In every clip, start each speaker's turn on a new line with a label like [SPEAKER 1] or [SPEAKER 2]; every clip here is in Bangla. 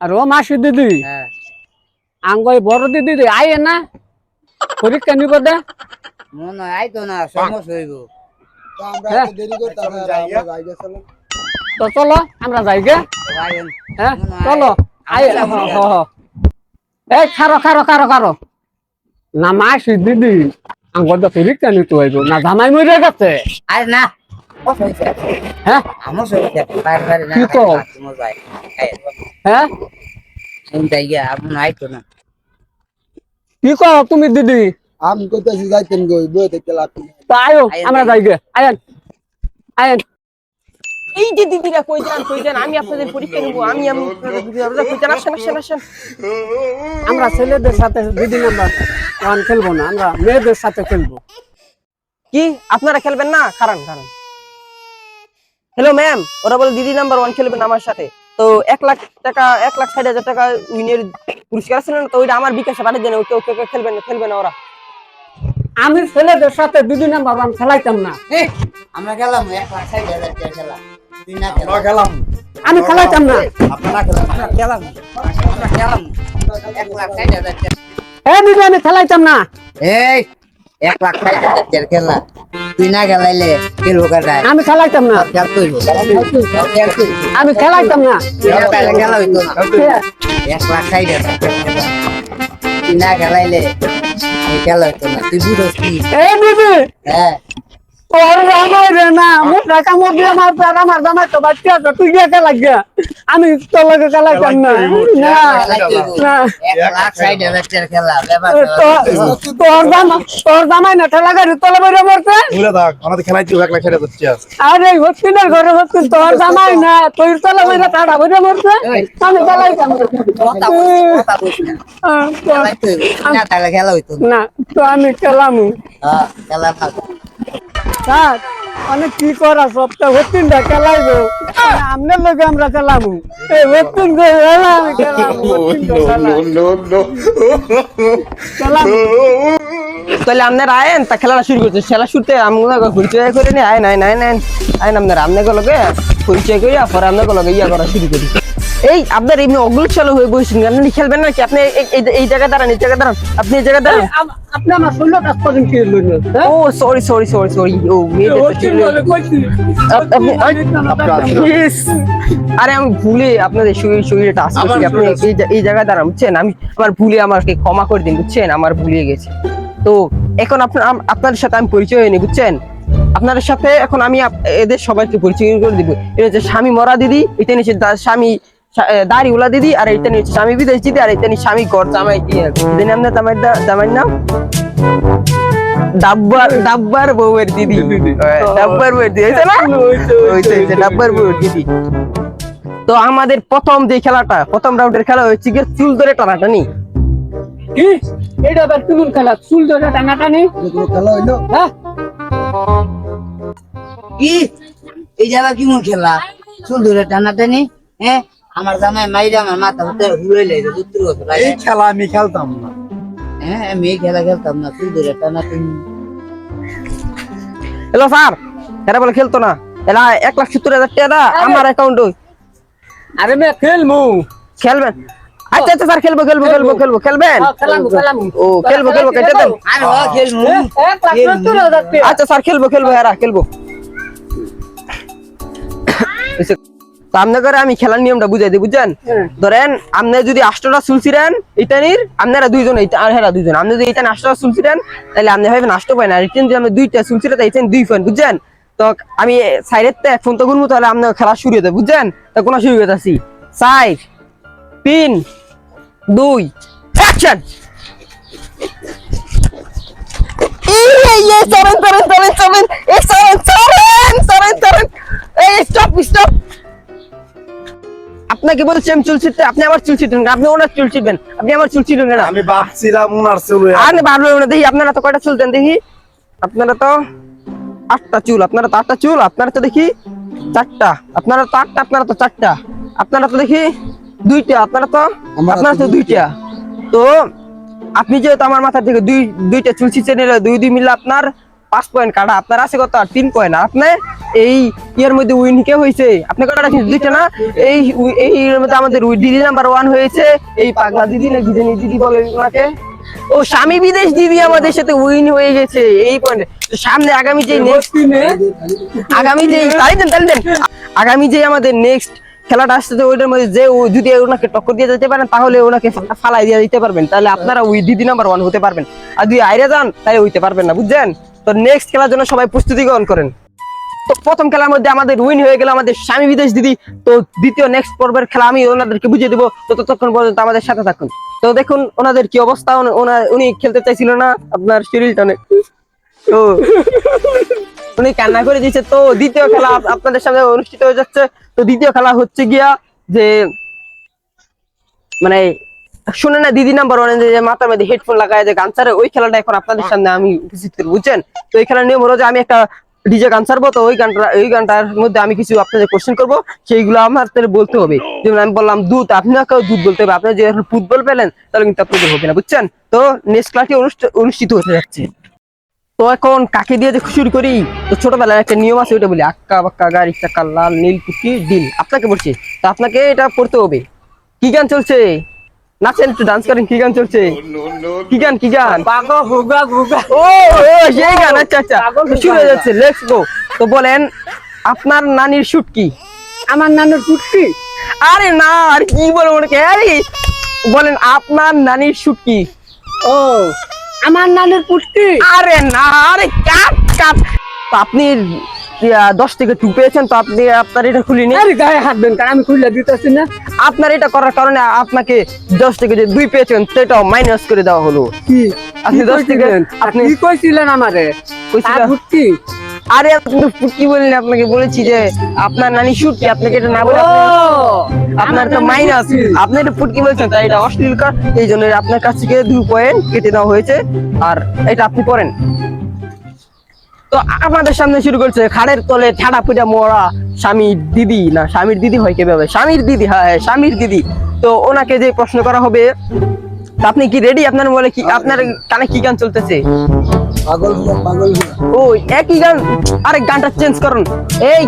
[SPEAKER 1] আর ও মাসি দিদি।
[SPEAKER 2] হ্যাঁ।
[SPEAKER 1] আঙ্গ বড় দিদি আয় না। পরীক্ষা নিব দে।
[SPEAKER 2] মনে হয় আইতো না সমস্যা হইব।
[SPEAKER 3] তো চলো।
[SPEAKER 1] আমরা যাই গে। হ্যাঁ চলো আয়। এই খারো খারো খারো খারো না মাসি দিদি আঙ্গ তো পরীক্ষা নিতে হইব না জামাই মরে গেছে।
[SPEAKER 2] আরে না।
[SPEAKER 1] হ্যাঁ।
[SPEAKER 2] আমার হইছে বাইরে বাইরে না
[SPEAKER 1] হ্যাঁ?
[SPEAKER 2] কোন আপনি আইতো না
[SPEAKER 1] কি কো তুমি দিদি?
[SPEAKER 3] আমি কইতাছি যাইতেন গই বই দেখতে লাগতো।
[SPEAKER 1] তো আয়ো আমরা যাই গে আয়েন আয়েন।
[SPEAKER 4] এই যে দিদিরা কই যান কই যান আমি আপনাদের পরীক্ষা নেব আমি আমি আপনাদের দিদি আপনারা কই যান আসেন আসেন আসেন।
[SPEAKER 1] আমরা ছেলেদের সাথে দিদি নাম্বার ওয়ান খেলব না আমরা মেয়েদের সাথে খেলব।
[SPEAKER 4] কি? আপনারা খেলবেন না? কারণ কারণ। হ্যালো ম্যাম ওরা বলে দিদি নাম্বার ওয়ান খেলবেন আমার সাথে। তো এক লাখ টাকা এক লাখ ষাট হাজার টাকা উইনের পুরস্কার আছে না তো ওইটা আমার বিকাশে পাঠিয়ে দেন ওকে ওকে ওকে খেলবেন না খেলবে না ওরা।
[SPEAKER 1] আমি ছেলেদের সাথে দিদি নাম্বার ওয়ান খেলাইতাম না।
[SPEAKER 2] আমরা গেলাম এক লাখ ষাট হাজার টাকা খেলা।
[SPEAKER 1] আমি খেলাইতাম না।
[SPEAKER 3] আপনারা গেলাম।
[SPEAKER 2] আমরা গেলাম। এক লাখ ষাট হাজার টাকা।
[SPEAKER 1] এ আমি খেলাইতাম না।
[SPEAKER 2] এই এক লাখ ষাট হাজার খেলা। তুই না গেলাইলে খেলব কাটায়
[SPEAKER 1] আমি খেলাইতাম না। আমি খেলাইতাম না।
[SPEAKER 2] খেলা হইতো না। এক লাখ ষাট তুই না গেলাইলে এই খেলা হইতো না। তুই বুঝোস কি? হ্যাঁ।
[SPEAKER 1] তোর জামাই রে না মোর টাকা মোর আমার তার তো বাচ্চা আছে তুই গিয়ে খেলা গিয়া আমি তোর লগে
[SPEAKER 2] খেলা
[SPEAKER 1] জামাই না ঠেলা গাড়ি তলে বেরিয়ে মরছে আরে হসপিটাল ঘরে হসপিটাল তোর জামাই না তোর তলে বেরিয়ে তাড়া বেরিয়ে মরছে আমি খেলাইতাম না। তো- আমি খেলামু।
[SPEAKER 2] হ্যাঁ, খেলা
[SPEAKER 1] স্যার অনেক কি করা সপ্তাহ হতিনটা খেলাইবো? আমনের লোকে আমরা খেলামু। এই হতিন খেলামু খেলামু
[SPEAKER 4] তাহলে আপনারা আয়েন তা খেলাটা শুরু করছে। খেলা শুরুতে আমরা পরিচয় করে নি। আইন আইন আইন আইন আইন আপনারা আপনাকে লগে পরিচয় করিয়া পরে আপনাকে লগে ইয়া করা শুরু করি। এই আপনার এমনি অগ্ল চালু হয়ে বসেছেন আপনি খেলবেন নাকি? আপনি এই- জায়গায় দাঁড়ান এই জায়গায় দাঁড়ান। আপনি এই জায়গায় দাঁড়ান।
[SPEAKER 1] আপনি আমার শরীর কাজ করেন কি
[SPEAKER 4] ও সরি সরি সরি সরি ও মেয়েদের তো ছিল। আপ- আপনি Yes! আরে আমি ভুলে আপনাদের শরীর শরীরে টাচ করছি আপনি এই জায়গায় দাঁড়ান বুঝছেন? আমি আমার ভুলে আমাকে ক্ষমা করে দিন বুঝছেন? আমার ভুলে গেছে। তো এখন আপনার আপনাদের সাথে আমি পরিচয় হয়নি বুঝছেন? আপনাদের সাথে এখন আমি এদের সবাইকে পরিচয় করে দিব। এটা হচ্ছে স্বামী মরা দিদি এটা নিচ্ছে স্বামী দাড়িওলা দিদি আর এটা নিচ্ছে স্বামী বিদেশ দিদি আর এটা নিচ্ছে স্বামী ঘর জামাই দিদি নাম না জামাই জামাইয়ের নাম? ডাব্বার ডাব্বার বউয়ের দিদি। ডাব্বার বউয়ের দিদি হয়েছে না? হয়েছে, হয়েছে, ডাব্বার বউয়ের দিদি। তো আমাদের প্রথম যে খেলাটা প্রথম রাউন্ডের খেলা গিয়ে চুল ধরে টানাটানি।
[SPEAKER 1] কি? এটা আবার তুলুন খেলা। চুল ধরে টানাটানি?
[SPEAKER 3] খেলা হইল?
[SPEAKER 1] হ্যাঁ।
[SPEAKER 2] কি? এই কি মন খেলা? চুল ধরে টানাটানি? হ্যাঁ? আমার জামাই মাইরে আমার মাথা হতে ঘুরে লেগে দুত্র
[SPEAKER 3] এই খেলা আমি খেলতাম না।
[SPEAKER 2] হ্যাঁ আমি এই খেলা খেলতাম না চুল ধরে টানাটানি
[SPEAKER 4] হ্যালো স্যার এরা বলে খেলতো না। এরা এক লাখ সত্তর হাজার টাকা আমার অ্যাকাউন্টে
[SPEAKER 1] আরে মে খেলমু।
[SPEAKER 4] খেলবেন? আচ্ছা আচ্ছা স্যার খেলব খেলব খেলব খেলব খেলবেন?
[SPEAKER 1] হ্যাঁ,
[SPEAKER 4] ও খেলব খেলব কেটে দেন।
[SPEAKER 1] সত্তর টাকা।
[SPEAKER 4] আচ্ছা স্যার খেলব খেলব এরা খেলব। তো আপনাদের আমি খেলার নিয়মটা বুঝাই দিই বুঝছেন?
[SPEAKER 1] হ্যাঁ।
[SPEAKER 4] ধরেন আপনি যদি আষ্টটা চুলছিলেন ইটানির আপনারা দুইজন আর হেরা দুইজন। আপনি যদি ইটান আষ্টটা চুলছিলেন তাহলে আপনি ভাবেন আষ্ট পাই না ইটান যদি আপনি দুইটা চুলছিলেন তাই ইটান দুই ফোন বুঝছেন? তো আমি সাইডের তে ফোন তো গুনবো তাহলে আপনার খেলা শুরু হতে বুঝছেন? তো কোনো শুরু হতেছি সাইড তিন দুই অ্যাকশন! এই এই এই সরেন সরেন সরেন সরেন এই সরেন সরেন সরেন সরেন এই স্টপ স্টপ আপনাকে বলছি আমি চুল ছিটতে আপনি আমার চুল ছিটবেন আপনি ওনার চুল ছিটবেন আপনি আমার চুল ছিটবেন না
[SPEAKER 3] আমি ভাবছিলাম উনার চুল
[SPEAKER 4] আর ভাবলেন না দেখি আপনারা তো কয়টা চুল দেন দেখি। আপনারা তো আটটা চুল আপনারা তো আটটা চুল আপনারা তো দেখি চারটা আপনারা তো আটটা আপনারা তো চারটা আপনারা তো দেখি দুইটা আপনারা তো আপনারা
[SPEAKER 3] তো
[SPEAKER 4] দুইটা। তো আপনি যেহেতু আমার মাথা থেকে দুই দুইটা চুল ছিঁচে নিলে দুই দুই মিলে আপনার পাঁচ পয়েন্ট কাটা আপনার আছে কত? আর তিন পয়েন্ট আপনার এই ইয়ের মধ্যে উইন কে হয়েছে আপনি কটা দুইটা না? এই এই এর মধ্যে আমাদের উই- দিদি নাম্বার ওয়ান হয়েছে। এই পাগলা দিদি না কি জানি দিদি বলে ওনাকে? ও স্বামী বিদেশ দিদি আমাদের সাথে উইন হয়ে গেছে। এই পয়েন্ট সামনে আগামী যে নেক্সট আগামী যে তাই দেন তাই দেন। আগামী যে আমাদের নেক্সট খেলাটা আসছে ওইটার মধ্যে যে যদি ওনাকে টক্কর দিয়ে যেতে পারেন তাহলে ওনাকে ফালাই দিয়ে দিতে পারবেন। তাহলে আপনারা ওই দিদি নাম্বার ওয়ান হতে পারবেন। আর যদি আইরে যান তাহলে হইতে পারবেন না বুঝছেন? তো নেক্সট খেলার জন্য সবাই প্রস্তুতি গ্রহণ করেন। তো প্রথম খেলার মধ্যে আমাদের উইন হয়ে গেল আমাদের স্বামী বিদেশ দিদি। তো দ্বিতীয় নেক্সট পর্বের খেলা আমি ওনাদেরকে বুঝিয়ে দেবো। তো ততক্ষণ পর্যন্ত আমাদের সাথে থাকুন। তো দেখুন ওনাদের কি অবস্থা উনি খেলতে চাইছিল না আপনার শরীরটা অনেক তো উনি কান্না করে দিয়েছে। তো দ্বিতীয় খেলা আপনাদের সামনে অনুষ্ঠিত হয়ে যাচ্ছে। তো দ্বিতীয় খেলা হচ্ছে গিয়া যে মানে শুনে না দিদি নাম্বার ওয়ান যে মাথার মধ্যে হেডফোন লাগায় যে গান ছাড়ে ওই খেলাটা এখন আপনাদের সামনে আমি উপস্থিত করব, বুঝছেন? তো এই খেলার নিয়ম হলো যে আমি একটা ডিজে গান ছাড়বো, তো ওই গানটা, ওই গানটার মধ্যে আমি কিছু আপনাদের কোশ্চেন করব, সেইগুলো আমার বলতে হবে। যেমন আমি বললাম, দুধ, আপনাকেও দুধ বলতে হবে। আপনি যে ফুটবল পেলেন, তাহলে কিন্তু আপনাদের হবে না, বুঝছেন? তো নেক্সট ক্লাসটি অনুষ্ঠিত হতে যাচ্ছে। তো এখন কাকে দিয়ে যে শুরু করি? তো ছোটবেলায় একটা নিয়ম আছে, ওইটা বলি, আক্কা, বাক্কা, গাড়ি, চাকা, লাল, নীল কুকি ডিল আপনাকে বলছি, তো আপনাকে এটা পড়তে হবে। কি গান চলছে? নাচেন একটু ডান্স করেন কি গান চলছে? কি গান কি গান?
[SPEAKER 1] পাগল হুগা হুগা
[SPEAKER 4] ও ও সেই গান আচ্ছা আচ্ছা। শুরু হয়ে যাচ্ছে লেটস গো তো বলেন আপনার নানির শুট কি?
[SPEAKER 1] আমার নানুর পুটকি
[SPEAKER 4] আরে না আর কি বলব আরে বলেন আপনার নানির শুট কি?
[SPEAKER 1] ও আমার নানুর পুটকি
[SPEAKER 4] আরে না আরে কাট কাট তো আপনি দশ থেকে টু পেয়েছেন তো আপনি আপনার এটা খুলিনি।
[SPEAKER 1] আরে গায়ে হাত দেন কারণ আমি খুলে দিতেছি না।
[SPEAKER 4] আপনার এটা করার কারণে আপনাকে দশ থেকে যে দুই পেয়েছেন সেটাও মাইনাস করে দেওয়া হলো।
[SPEAKER 1] কি?
[SPEAKER 4] আপনি দশ থেকে আপনি
[SPEAKER 1] কি কইছিলেন আমারে?
[SPEAKER 4] কইছিলেন? আরে আপনি কি বললেন আপনাকে বলেছি যে আপনার নানি শুট কি আপনাকে এটা না বলে আপনার তো মাইনাস আপনি এটা ফুটকি বলছেন তাই এটা অশ্লীল কাজ এই জন্য আপনার কাছ থেকে দুই পয়েন্ট কেটে দেওয়া হয়েছে আর এটা আপনি পড়েন তো আমাদের সামনে শুরু করছে খাড়ের তলে ঠাডা পুজা মোড়া স্বামীর দিদি। না স্বামীর দিদি হয় কীভাবে? স্বামীর দিদি হ্যাঁ হ্যাঁ, স্বামীর দিদি। তো ওনাকে যে প্রশ্ন করা হবে আপনি কি রেডি আপনার বলে কি আপনার কানে কি গান চলতেছে?
[SPEAKER 3] পাগল পাগল
[SPEAKER 4] ও একই গান? আরে গানটা চেঞ্জ করুন। এই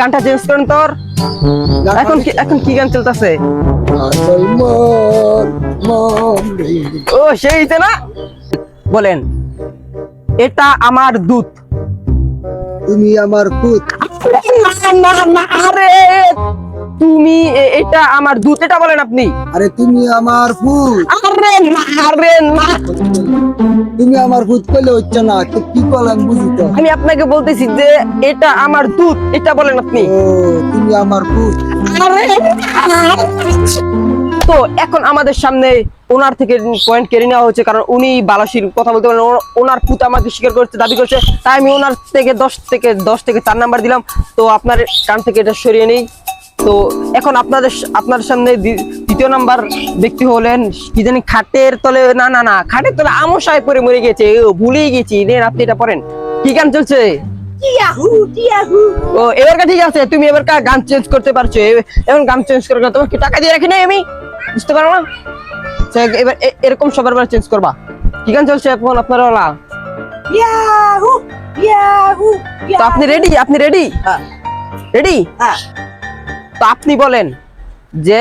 [SPEAKER 4] গানটা চেঞ্জ করুন তোর। এখন কি এখন কি গান চলতেছে?
[SPEAKER 3] মন মন
[SPEAKER 4] ও সেইতে না? বলেন। এটা আমার দুধ।
[SPEAKER 3] তুমি আমার পুত।
[SPEAKER 4] না, না, না, আরে তুমি এটা আমার দুধ এটা বলেন আপনি।
[SPEAKER 3] আরে তুমি আমার পুত।
[SPEAKER 4] আরে না আরে না।
[SPEAKER 3] তুমি আমার পুত কইলে হচ্ছে না কি বলেন বুঝি তো?
[SPEAKER 4] আমি আপনাকে বলতেছি যে এটা আমার দুধ এটা বলেন আপনি।
[SPEAKER 3] তুমি আমার পুত।
[SPEAKER 4] তো এখন আমাদের সামনে ওনার থেকে পয়েন্ট কেড়ে নেওয়া হচ্ছে কারণ উনি বালাসির কথা বলতে পারেন ওনার পুত আমাকে স্বীকার করতে দাবি করছে। তাই আমি ওনার থেকে দশ থেকে দশ থেকে চার নাম্বার দিলাম। তো আপনার কান থেকে এটা সরিয়ে নেই। তো এখন আপনাদের আপনার সামনে দ্বি- দ্বিতীয় নাম্বার ব্যক্তি হলেন কি জানি খাটের তলে না না না খাটের তলে আমশায় পরে মরে গেছে ও ভুলেই গেছি। নেন আপনি এটা পড়েন। কি গান চলছে? ও এবার ঠিক আছে। তুমি এবার কা- গান চেঞ্জ করতে পারছ। এখন গান চেঞ্জ করে তোমাকে কি টাকা দিয়ে রাখি নাই আমি। বুঝতে পারো না? এবার এরকম সবার বার চেঞ্জ করবা। কি গান চলছে এখন আপনার ওলা তো আপনি রেডি আপনি রেডি রেডি তো আপনি বলেন যে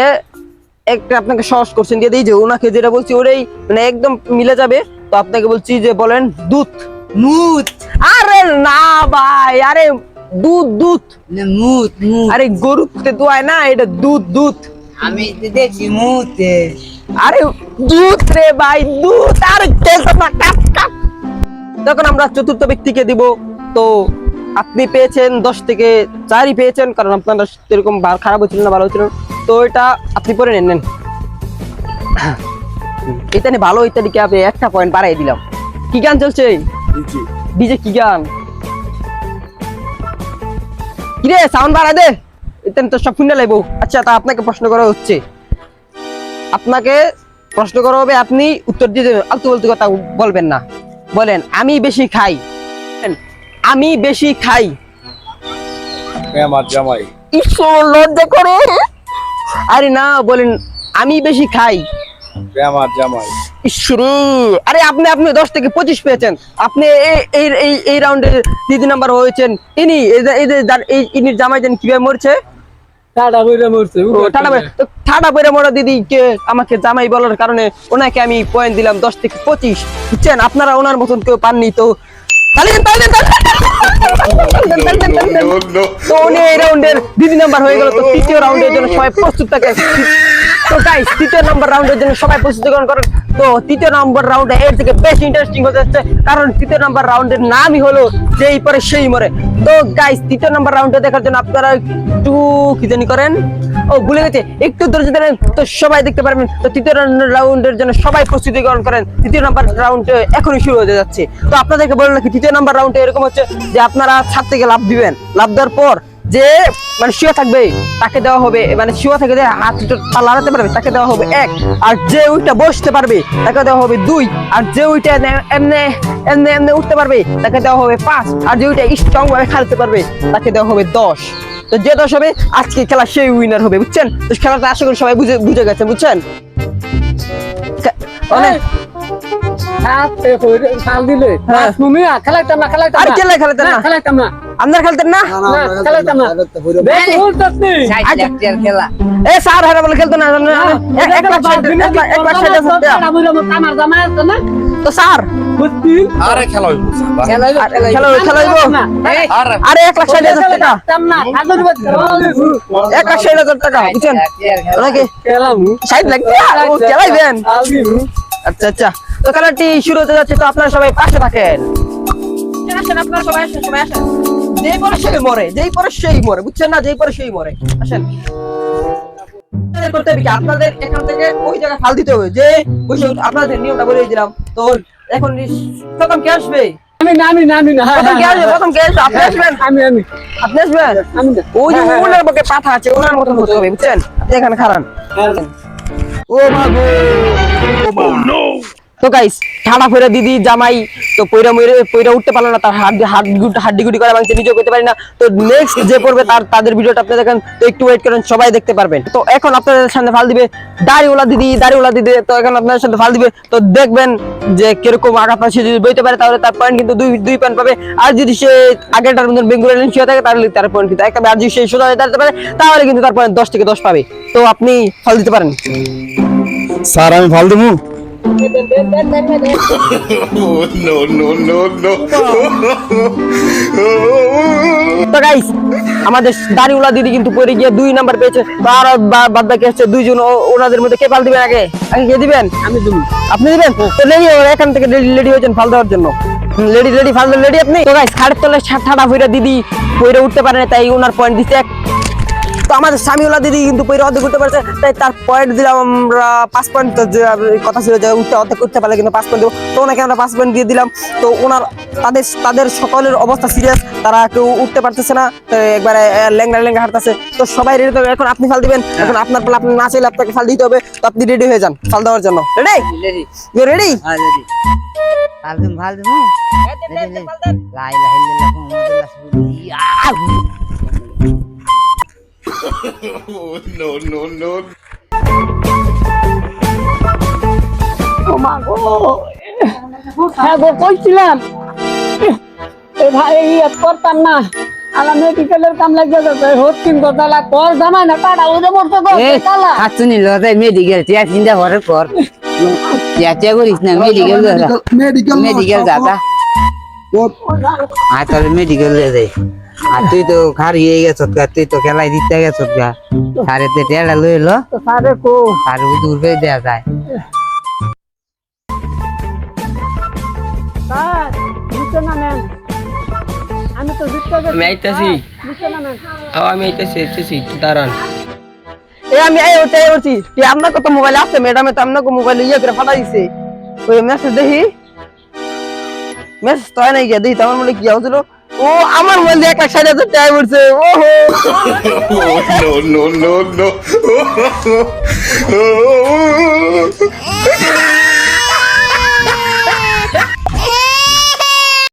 [SPEAKER 4] একটা আপনাকে সহজ কোশ্চেন দিয়ে দিই যে ওনাকে যেটা বলছি ওটাই মানে একদম মিলে যাবে। তো আপনাকে বলছি যে বলেন দুধ।
[SPEAKER 2] মুত
[SPEAKER 4] আরে না ভাই আরে দুধ দুধ।
[SPEAKER 2] মুত
[SPEAKER 4] আরে গরুতে দোয়ায় না এটা দুধ দুধ।
[SPEAKER 2] আমি তো দেখছি মুতে
[SPEAKER 4] আরে দুধ রে ভাই দুধ আরে খেলতো না কাট কাট। তখন আমরা চতুর্থ ব্যক্তিকে দিব তো আপনি পেয়েছেন দশ থেকে চারই পেয়েছেন কারণ আপনারা এরকম বা- খারাপ হচ্ছিল না ভালো হচ্ছিল তো এটা আপনি পরে নেন নেন। এটা নিয়ে ভালো ইত্যাদিকে আপনি একটা পয়েন্ট বাড়াই দিলাম। কি গান চলছে? ডিজে কি গান? কিরে সাউন্ড বাড়াই দে। তো সব শুনে লাইব। আচ্ছা তা আপনাকে প্রশ্ন করা হচ্ছে। আপনাকে প্রশ্ন করা হবে আপনি উত্তর দিয়ে দেবেন। আলতু বলতু কথা বলবেন না। বলেন আমি বেশি খাই। আমি বেশি খাই।
[SPEAKER 3] আমার জামাই।
[SPEAKER 4] ঈশ্বর লজ্জা করে। আরে না বলেন আমি বেশি খাই।
[SPEAKER 3] আমার জামাই।
[SPEAKER 4] ইসরে আরে আপনি আপনি দশ থেকে পঁচিশ পেয়েছেন। আপনি এই- এই রাউন্ডে দ্বিতীয় নাম্বার হয়েছেন। ইনি এই ইনির জামাই কীভাবে মরছে
[SPEAKER 1] টাটা বইরা মরছে
[SPEAKER 4] ও, ঠাডা মরা দিদি আমাকে জামাই বলার কারণে ওনাকে আমি পয়েন্ট দিলাম দশ থেকে পঁচিশ। বুঝছেন? আপনারা ওনার মতন কেউ পাননি তো। তো উনি এই রাউন্ডের দ্বিতীয় নাম্বার হয়ে গেল তো তৃতীয় রাউন্ডের জন্য সবাই প্রস্তুত থাকে। তো গাইস তৃতীয় নাম্বার রাউন্ডের জন্য সবাই প্রস্তুতি গ্রহণ করেন তো তৃতীয় নাম্বার রাউন্ডে এর থেকে বেশি ইন্টারেস্টিং হতে যাচ্ছে, কারণ তৃতীয় নাম্বার রাউন্ডের নামই হলো যেই পরে সেই মরে। তো গাইস তৃতীয় নাম্বার রাউন্ডে দেখার জন্য আপনারা একটু কি জানি করেন? ও, ভুলে গেছে, একটু ধৈর্য ধরেন, তো সবাই দেখতে পারবেন। তো তৃতীয় রাউন্ডের জন্য সবাই প্রস্তুতি গ্রহণ করেন, তৃতীয় নাম্বার রাউন্ড এখনই শুরু হতে যাচ্ছে। তো আপনাদেরকে বললাম কি তৃতীয় নাম্বার রাউন্ডে এরকম হচ্ছে যে আপনারা ছাদ থেকে লাভ দিবেন। লাভ দেওয়ার পর যে মানে শুয়ে থাকবে তাকে দেওয়া হবে মানে শুয়ে থেকে যে হাত পা লাড়াতে পারবে তাকে দেওয়া হবে এক আর যে ওইটা বসতে পারবে তাকে দেওয়া হবে দুই আর যে ওইটা এমনি এমনি এমনি উঠতে পারবে তাকে দেওয়া হবে পাঁচ আর যে ওইটা স্ট্রং ভাবে খেলতে পারবে তাকে দেওয়া হবে দশ। তো যে দশ হবে আজকে খেলা সেই উইনার হবে বুঝছেন? তো খেলাটা আশা করি সবাই বুঝে বুঝে গেছে বুঝছেন? অনেক
[SPEAKER 1] দিলে।
[SPEAKER 4] হ্যাঁ।
[SPEAKER 1] তুমি খেলাইতাম না খেলাইতাম না। খেলাইতাম না।
[SPEAKER 4] আপনার খেলতেন না?
[SPEAKER 2] টাকার খেলা।
[SPEAKER 4] এ স্যার হেরা বলে খেলতো না তো স্যার।
[SPEAKER 5] আরে আরে
[SPEAKER 4] এক লাখ ষাট হাজার টাকা। এক লাখ ষাট হাজার টাকা বুঝছেন?
[SPEAKER 2] ষাট
[SPEAKER 4] লাখ খেলাইবেন। আচ্ছা আচ্ছা। তো খেলাটি শুরু হতে যাচ্ছে তো আপনারা সবাই পাশে থাকেন। আসেন আপনারা সবাই আসেন সবাই আসেন। যেই পরে সেই মরে যেই পরে সেই মরে বুঝছেন না? যেই পরে সেই মরে। আসেন। করতে হবে কি? আপনাদের এখান থেকে ওই জায়গায় ফাল দিতে হবে যে ওই সব আপনাদের নিয়মটা বলে দিলাম। তো এখন প্রথম কে আসবে?
[SPEAKER 1] আমি না আমি না আমি না।
[SPEAKER 4] প্রথম কে আসবে? প্রথম কে আসবে? আপনি আসবেন?
[SPEAKER 1] আমি আমি।
[SPEAKER 4] আপনি আসবেন?
[SPEAKER 1] আমি না
[SPEAKER 4] ওই যে ওনার বুকে পাঠা আছে ওনার মতন হতে হবে বুঝছেন? এখানে খারান ও বাবু তো গাইস ঠাড়া ফেরা দিদি, জামাই, তো পয়রা ময়রা, পয়রা উঠতে পারল না, তার গুট হাড্ডি গুটি করে ভাঙছে নিজেও করতে পারি না। তো নেক্সট যে পড়বে তার তাদের ভিডিওটা আপনি দেখেন, তো একটু ওয়েট করেন, সবাই দেখতে পারবেন। তো এখন আপনাদের সামনে ফাল দিবে দাড়িওয়ালা দিদি দাড়িওয়ালা দিদি, তো এখন আপনাদের সাথে ফাল দিবে। তো দেখবেন যে কীরকম আঘাত পাশে যদি বইতে পারে, তাহলে তার পয়েন্ট কিন্তু দুই দুই পয়েন্ট পাবে। আর যদি সে আগেরটার মতন বেঙ্গুলি লেন্স হয়ে থাকে, তাহলে তার পয়েন্ট কিন্তু একটা আর যদি সে সোজা দাঁড়াতে পারে, তাহলে কিন্তু তার পয়েন্ট দশ থেকে দশ পাবে। তো আপনি ফল দিতে পারেন।
[SPEAKER 3] স্যার, আমি ভালো দেবো?
[SPEAKER 5] নো নো নো নো
[SPEAKER 4] তো গাইস আমাদের দাড়িওয়ালা দিদি কিন্তু পরে গিয়ে দুই নাম্বার পেয়েছে। তো আর বা- বাদ বাকি আছে দুইজন ও- ওনাদের মধ্যে কে পাল দিবেন আগে? আগে কে দিবেন?
[SPEAKER 1] আমি দেবো।
[SPEAKER 4] আপনি দিবেন? তো রেডি এখান থেকে লেডি লেডি হয়েছেন ফাল দেওয়ার জন্য। লেডি লেডি ফাল লেডি আপনি? তো গাইস খাটের তলে ঠাডা ভইরা দিদি পইরে উঠতে পারে না, তাই ওনার পয়েন্ট দিতে এক তো আমাদের স্বামীওয়ালা দিদি কিন্তু পইরে অর্ধেক উঠতে পারছে তাই তার পয়েন্ট দিলাম আমরা পাঁচ পয়েন্ট যে কথা ছিল যে উঠতে অর্ধেক উঠতে পারলে কিন্তু পাঁচ পয়েন্ট দেবো। তো ওনাকে আমরা পাঁচ পয়েন্ট দিয়ে দিলাম। তো ওনার তাদের তাদের সকলের অবস্থা সিরিয়াস তারা কেউ উঠতে পারতেছে না তো একবারে ল্যাংড়া ল্যাংড়া হাঁটতেছে। তো সবাই রেডি তো এখন আপনি ফাল দিবেন। এখন আপনার পালা আপনি না চাইলে আপনাকে ফাল দিতে হবে। তো আপনি রেডি হয়ে যান ফাল দেওয়ার জন্য। রেডি
[SPEAKER 2] রেডি
[SPEAKER 4] ইউ রেডি
[SPEAKER 2] হ্যাঁ রেডি ভালো দিম ভালো দিম লা ইলাহা ইল্লাল্লাহ মুহাম্মাদুর রাসূলুল্লাহ।
[SPEAKER 5] নো নো নো
[SPEAKER 1] হ্যাঁ গো কইছিলাম। এ ভাই এই এক করতাম না। আলা মেডিকেলের কাম লাগে যাচ্ছে হচ্ছিন কথা লাগ কর জামাই না টাটা ওরে মরতে গো
[SPEAKER 2] এ
[SPEAKER 1] কালা
[SPEAKER 2] হাতুনি লতাই মেডিকেল টিয়া চিন্তা করে। পর টিয়া টিয়া করিস না মেডিকেল
[SPEAKER 3] মেডিকেল
[SPEAKER 2] মেডিকেল যাতা আর তাহলে মেডিকেল দিয়ে দে আর তুই তো খারি হয়ে গেছ তুই তো খেলাই দিতে গেছ গা। সারে তে টেলা লই লো।
[SPEAKER 1] সারে কো।
[SPEAKER 2] আর দূর করে দেয়া যায়।
[SPEAKER 1] স্যার নিচে নামেন। আমি তো জিততে গেছি।
[SPEAKER 4] আমি আইতাছি।
[SPEAKER 1] নিচে নামেন।
[SPEAKER 4] আমি আইতেছি আইতেছি। দাঁড়ান। এ আমি আই উঠছি তুই আপনার কত মোবাইল আছে? ম্যাডামে তো আপনাকে মোবাইল ইয়ে করে ফাটা দিছে ওই মেসেজ দেখি। মেসেজ তো নাই গিয়া দেখি তোমার মনে কি হচ্ছিল ও আমার মোবাইল দিয়ে এক লাখ ষাট হাজার টাকা উঠছে ওহো
[SPEAKER 5] নো নো নো নো